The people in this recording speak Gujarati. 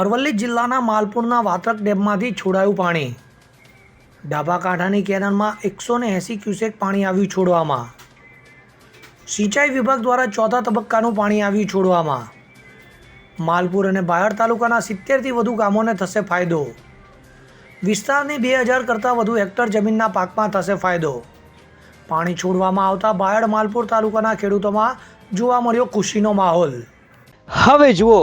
અરવલ્લી જિલ્લાના માલપુરના વાત્રક ડેમમાંથી છોડાયું પાણી. ડાબા કાંઠાની કેનાલમાં એકસો ને એંસી ક્યુસેક પાણી આવ્યું છોડવામાં. સિંચાઈ વિભાગ દ્વારા ચોથા તબક્કાનું પાણી આવ્યું છોડવામાં. માલપુર અને બાયડ તાલુકાના સિત્તેરથી વધુ ગામોને થશે ફાયદો. વિસ્તારની બે હજાર કરતાં વધુ હેક્ટર જમીનના પાકમાં થશે ફાયદો. પાણી છોડવામાં આવતા બાયડ માલપુર તાલુકાના ખેડૂતોમાં જોવા મળ્યો ખુશીનો માહોલ. હવે જુઓ